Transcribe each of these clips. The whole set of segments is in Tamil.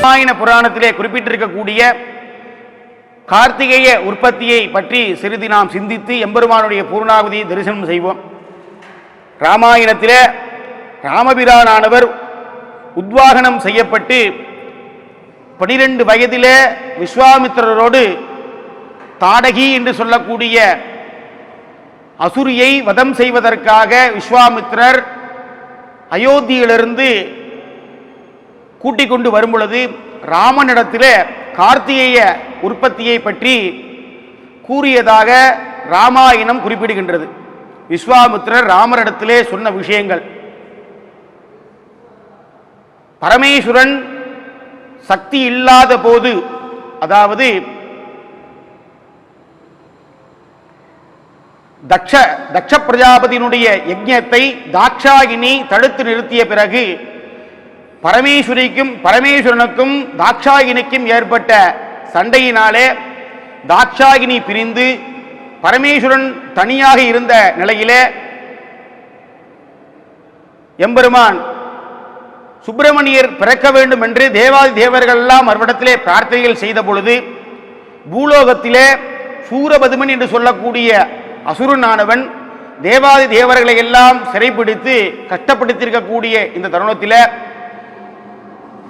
ராமாயண புராணத்திலே குறிப்பிட்டிருக்கக்கூடிய கார்த்திகேய உற்பத்தியை பற்றி சிறிது நாம் சிந்தித்து எம்பெருமானுடைய பூர்ணாவதியை தரிசனம் செய்வோம். ராமாயணத்திலே ராமபிரானானவர் உத்வாகனம் செய்யப்பட்டு பனிரெண்டு வயதிலே விஸ்வாமித்திரரோடு தாடகி என்று சொல்லக்கூடிய அசுரியை வதம் செய்வதற்காக விஸ்வாமித்திரர் அயோத்தியிலிருந்து கூட்டிக் கொண்டு வரும் பொழுது ராமனிடத்தில் கார்த்திகேய உற்பத்தியை பற்றி கூறியதாக ராமாயணம் குறிப்பிடுகின்றது. விஸ்வாமித்ரர் ராமரிடத்திலே சொன்ன விஷயங்கள். பரமேஸ்வரன் சக்தி இல்லாத போது அதாவது தக்ஷ தக்ஷ பிரஜாபதியினுடைய யஜ்ஞத்தை தாக்ஷாயினி தடுத்து நிறுத்திய பிறகு பரமேஸ்வரிக்கும் பரமேஸ்வரனுக்கும் தாட்சாயினிக்கும் ஏற்பட்ட சண்டையினாலே தாட்சாயினி பிரிந்து பரமேஸ்வரன் தனியாக இருந்த நிலையிலே எம்பெருமான் சுப்பிரமணியர் பிறக்க வேண்டும் என்று தேவாதி தேவர்கள் எல்லாம் அவரிடத்திலே பிரார்த்தனைகள் செய்த பொழுது பூலோகத்திலே சூரபதுமன் என்று சொல்லக்கூடிய அசுரனானவன் தேவாதி தேவர்களை எல்லாம் சிறைப்பிடித்து கஷ்டப்படுத்தியிருக்கக்கூடிய இந்த தருணத்தில்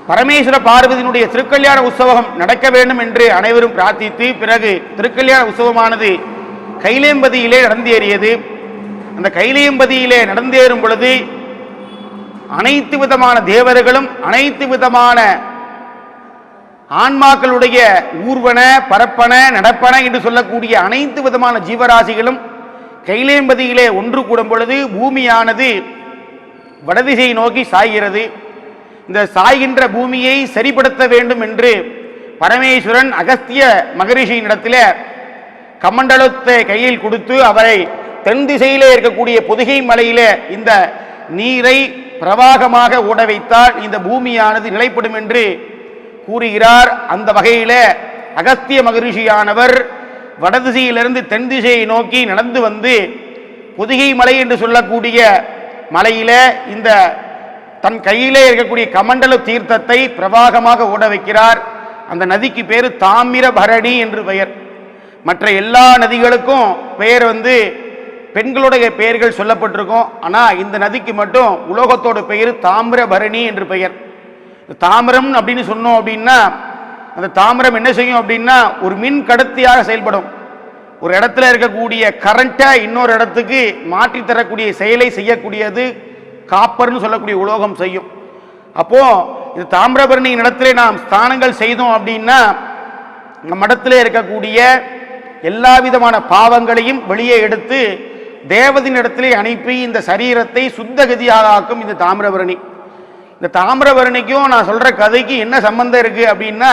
பரமேஸ்வர பார்வதியினுடைய திருக்கல்யாண உற்சவம் நடக்க வேண்டும் என்று அனைவரும் பிரார்த்தித்து பிறகு திருக்கல்யாண உற்சவமானது கைலேம்பதியிலே நடந்தேறியது. அந்த கைலேம்பதியிலே நடந்தேறும் பொழுது அனைத்து விதமான தேவர்களும் அனைத்து விதமான ஆன்மாக்களுடைய ஊர்வன பரப்பன நடப்பன என்று சொல்லக்கூடிய அனைத்து விதமான ஜீவராசிகளும் கைலேம்பதியிலே ஒன்று கூடும் பொழுது பூமியானது வடதிசையை நோக்கி சாய்கிறது. இந்த சாய்கின்ற பூமியை சரிப்படுத்த வேண்டும் என்று பரமேஸ்வரன் அகஸ்திய மகரிஷியின் இடத்துல கமண்டலத்தை கையில் கொடுத்து அவரை தென் திசையிலே இருக்கக்கூடிய பொதுகை மலையில இந்த நீரை பிரவாகமாக ஓட வைத்தால் இந்த பூமியானது நிலைப்படும் என்று கூறுகிறார். அந்த வகையில அகஸ்திய மகரிஷியானவர் வடதிசையிலிருந்து தென் திசையை நோக்கி நடந்து வந்து பொதிகை மலை என்று சொல்லக்கூடிய மலையில இந்த தன் கையிலே இருக்கக்கூடிய கமண்டல தீர்த்தத்தை பிரவாகமாக ஓட வைக்கிறார். அந்த நதிக்கு பேரு தாமிரபரணி என்று பெயர். மற்ற எல்லா நதிகளுக்கும் பெயர் வந்து பெண்களுடைய பெயர்கள் சொல்லப்பட்டிருக்கும். ஆனால் இந்த நதிக்கு மட்டும் உலோகத்தோட பெயர் தாமிரபரணி என்று பெயர். தாமிரம் அப்படின்னு சொன்னோம் அப்படின்னா அந்த தாமிரம் என்ன செய்யும் அப்படின்னா ஒரு மின் கடத்தியாக செயல்படும். ஒரு இடத்துல இருக்கக்கூடிய கரண்ட்டை இன்னொரு இடத்துக்கு மாற்றி தரக்கூடிய செயலை செய்யக்கூடியது காப்பர்னு சொல்லக்கூடிய உலோகம் செய்யும். அப்போ இது தாமிரபரணி இடத்திலே நாம் ஸ்தானங்கள் செய்தோம் அப்படின்னா நம்ம இடத்துல இருக்கக்கூடிய எல்லா விதமான பாவங்களையும் வெளியே எடுத்து தேவதின் இடத்திலே அனுப்பி இந்த சரீரத்தை சுத்தகதியாக இந்த தாமிரபரணி. இந்த தாமிரபரணிக்கும் நான் சொல்கிற கதைக்கு என்ன சம்பந்தம் இருக்குது அப்படின்னா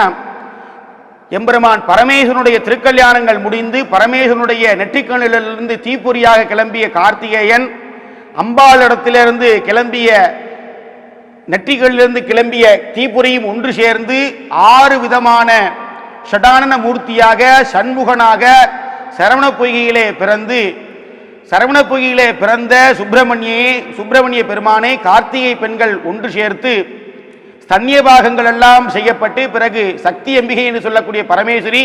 எம்பெருமான் பரமேசுனுடைய திருக்கல்யாணங்கள் முடிந்து பரமேசுனுடைய நெற்றிக்கண்ணிலிருந்து தீப்பொறியாக கிளம்பிய கார்த்திகேயன் அம்பாளிடத்திலிருந்து கிளம்பிய நெற்றிகளிலிருந்து கிளம்பிய தீபுரியும் ஒன்று சேர்ந்து ஆறு விதமான ஷடானன மூர்த்தியாக சண்முகனாக சரவண பொய்கையிலே பிறந்து சரவண பொய்கையிலே பிறந்த சுப்பிரமணியே சுப்பிரமணிய பெருமானை கார்த்திகை பெண்கள் ஒன்று சேர்த்து ஸ்தன்ய பாகங்கள் எல்லாம் செய்யப்பட்டு பிறகு சக்தி அம்பிகை என்று சொல்லக்கூடிய பரமேஸ்வரி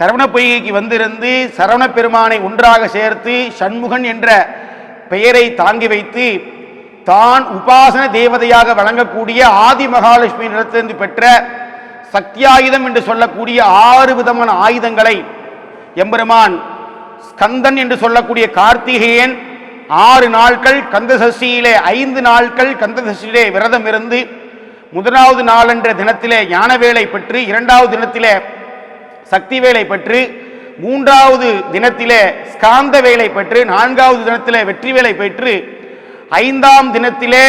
சரவண பொய்கைக்கு வந்திருந்து சரவண பெருமானை ஒன்றாக சேர்த்து சண்முகன் என்ற பெயரை தாங்கி வைத்து தான் உபாசன தேவதையாக வழங்கக்கூடிய ஆதி மகாலட்சுமி இடத்திலிருந்து பெற்ற சக்தியாயுதம் என்று சொல்லக்கூடிய ஆறு விதமான ஆயுதங்களை எம்பெருமான் ஸ்கந்தன் என்று சொல்லக்கூடிய கார்த்திகேயன் ஆறு நாட்கள் கந்தசஷ்டியிலே ஐந்து நாட்கள் கந்தசஷ்டியிலே விரதம் இருந்து முதலாவது நாளென்ற தினத்திலே ஞான வேலை பெற்று இரண்டாவது தினத்திலே சக்தி வேலை பெற்று மூன்றாவது தினத்திலே ஸ்காந்த வேலை பெற்று நான்காவது தினத்திலே வெற்றி வேலை பெற்று ஐந்தாம் தினத்திலே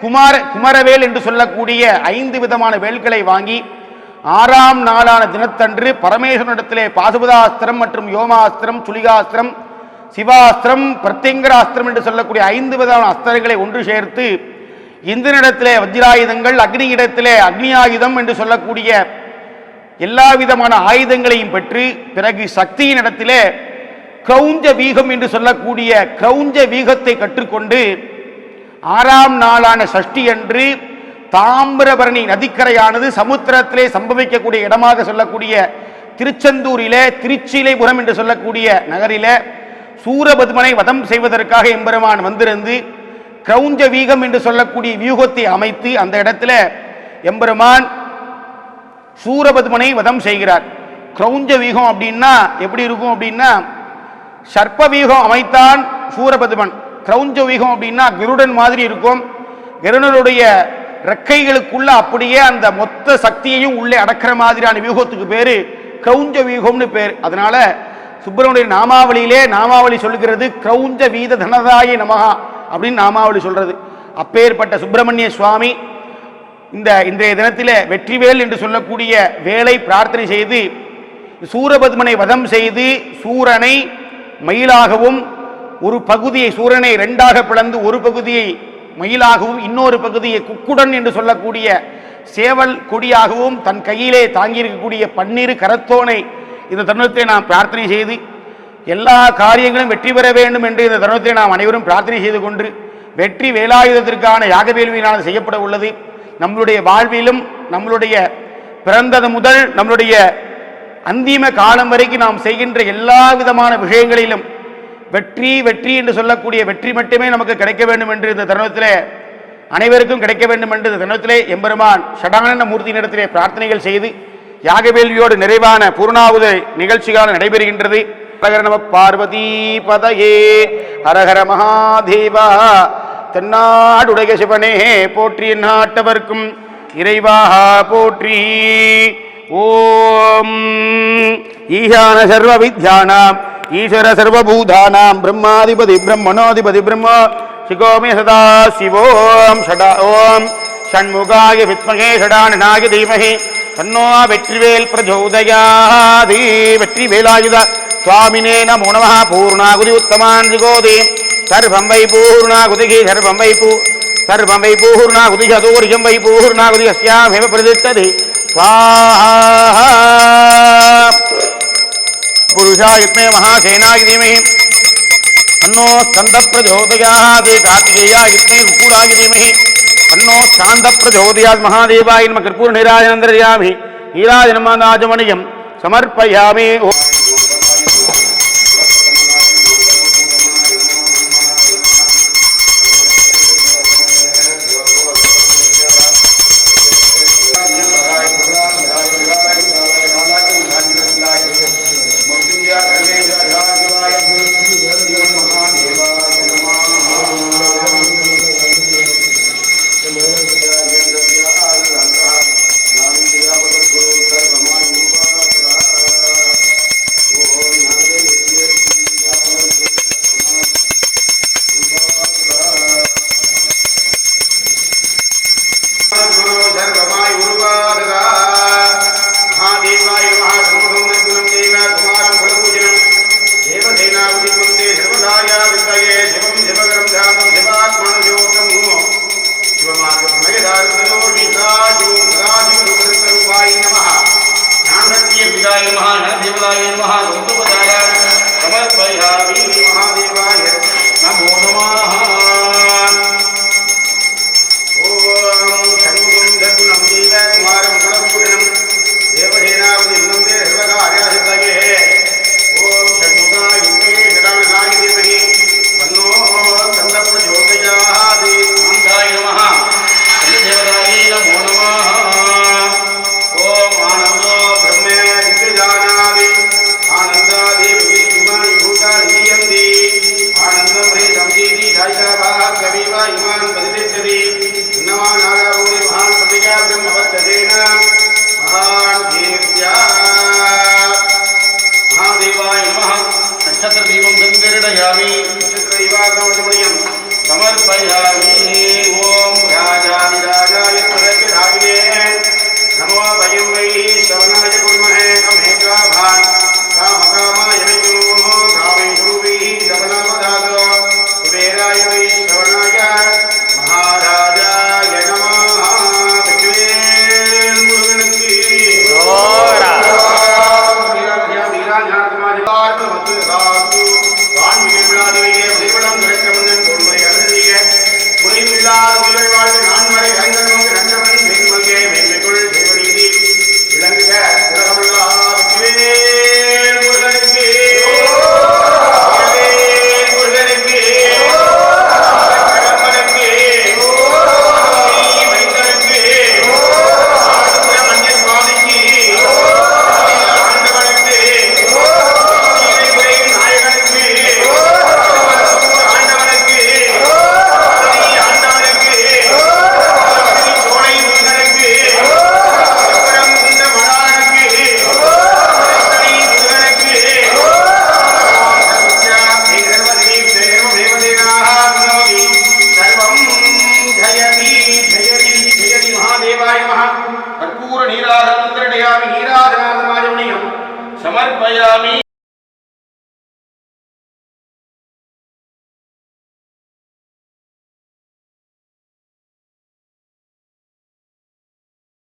குமார குமரவேல் என்று சொல்லக்கூடிய ஐந்து விதமான வேல்களை வாங்கி ஆறாம் நாளான தினத்தன்று பரமேஸ்வரனிடத்திலே பாசுபதாஸ்திரம் மற்றும் யோமாஸ்திரம் சுலிகாஸ்திரம் சிவாஸ்திரம் பிரத்யங்கராஸ்திரம் என்று சொல்லக்கூடிய ஐந்து விதமான அஸ்திரங்களை ஒன்று சேர்த்து இந்திரனிடத்திலே வஜ்ராயுதங்கள் அக்னி இடத்திலே அக்னி ஆயுதம் என்று சொல்லக்கூடிய எல்லா விதமான ஆயுதங்களையும் பெற்று பிறகு சக்தியின் இடத்திலே கிரௌஞ்ச வீகம் என்று சொல்லக்கூடிய கிரௌஞ்ச வீகத்தை கற்றுக்கொண்டு ஆறாம் நாளான சஷ்டி அன்று தாமிரபரணி நதிக்கரையானது சமுத்திரத்திலே சம்பவிக்கக்கூடிய இடமாக சொல்லக்கூடிய திருச்செந்தூரிலே திருச்சிலைபுரம் என்று சொல்லக்கூடிய நகரில சூரபத்மனை வதம் செய்வதற்காக எம்பெருமான் வந்திருந்து கிரௌஞ்ச வீகம் என்று சொல்லக்கூடிய வியூகத்தை அமைத்து அந்த இடத்துல எம்பெருமான் சூரபத்மனை வதம் செய்கிறார். கிரௌஞ்ச வீகம் அப்படின்னா எப்படி இருக்கும் அப்படின்னா சர்ப்ப வீகம் அமைத்தான் சூரபதுமன். கிரௌஞ்ச வீகம் அப்படின்னா கருடன் மாதிரி இருக்கும். கருணருடைய ரெக்கைகளுக்குள்ள அப்படியே அந்த மொத்த சக்தியையும் உள்ளே அடக்கிற மாதிரியான வியூகத்துக்கு பேர் கிரௌஞ்ச வியூகம்னு பேர். அதனால சுப்பிரமணிய நாமாவளியிலே நாமாவளி சொல்லுகிறது கிரௌஞ்ச வீத தனதாய நமகா அப்படின்னு நாமாவளி சொல்றது. அப்பேற்பட்ட சுப்பிரமணிய சுவாமி இந்த இன்றைய தினத்தில் வெற்றிவேல் என்று சொல்லக்கூடிய வேலை பிரார்த்தனை செய்து சூரபத்மனை வதம் செய்து சூரனை மயிலாகவும் ஒரு பகுதியை சூரனை ரெண்டாக பிளந்து ஒரு பகுதியை மயிலாகவும் இன்னொரு பகுதியை குக்குடன் என்று சொல்லக்கூடிய சேவல் கொடியாகவும் தன் கையிலே தாங்கியிருக்கக்கூடிய பன்னீர் கரத்தோனை இந்த தருணத்தை நாம் பிரார்த்தனை செய்து எல்லா காரியங்களும் வெற்றி பெற வேண்டும் என்று இந்த தருணத்தை நாம் அனைவரும் பிரார்த்தனை செய்து கொண்டு வெற்றி வேலாயுதத்திற்கான யாக வேள்வியினால் செய்யப்பட உள்ளது. நம்மளுடைய வாழ்விலும் நம்மளுடைய பிறந்தது முதல் நம்மளுடைய அந்திம காலம் வரைக்கும் நாம் செய்கின்ற எல்லா விதமான விஷயங்களிலும் வெற்றி வெற்றி என்று சொல்லக்கூடிய வெற்றி மட்டுமே நமக்கு கிடைக்க வேண்டும் என்று இந்த தருணத்திலே அனைவருக்கும் கிடைக்க வேண்டும் என்று இந்த தருணத்திலே எம்பெருமான் ஷடானந்த மூர்த்தியினிடத்திலே பிரார்த்தனைகள் செய்து யாகவேள்வியோடு நிறைவான பூர்ணாவது நிகழ்ச்சிகள் நடைபெறுகின்றது. ஹரஹர நம பார்வதி பதையே ஹரஹர மகாதேவா தன்னாடுடைய சிவனே போற்றி நாட்டவர்க்கும் இறைவாக போற்றி. ஓம். ஈசான சர்வ வித்யானாம் ஈஸ்வர சர்வபூதானாம் பிரம்மாதிபதி பிரம்மணோதிபதி பிரம்ம சிகோமி சதா சிவோம் ஷடா ஓம். ஷண்முகாய வித்மகே ஷடானனாய தீமகி தன்னோ வெற்றிவேல் பிரஜோதயாதி வெற்றிவேலாயுத சுவாமினே நமோ நம பூர்ணாகுதி உத்தமான் ஜிகோதி సర్వం వై పూర్ణాకుతికి సర్వం వై పూ సర్వం వై పూర్ణాకుతి చతుర్యం వై పూర్ణాకుతి అస్యామేవ ప్రతిష్టది స్వాహ! పురుషాయుత్మే మహాసేనాయ ధీమహి అన్నో స్కంద ప్రచోదయాత్ కార్తికేయాయుత్మే రుకుణాయ ధీమహి అన్నో స్కాంద ప్రచోదయాత్ మహాదేవాయ నమ కర్పూర నీరాజనందరయామి నీరాజనమనాజమణియం సమర్పయామి Hare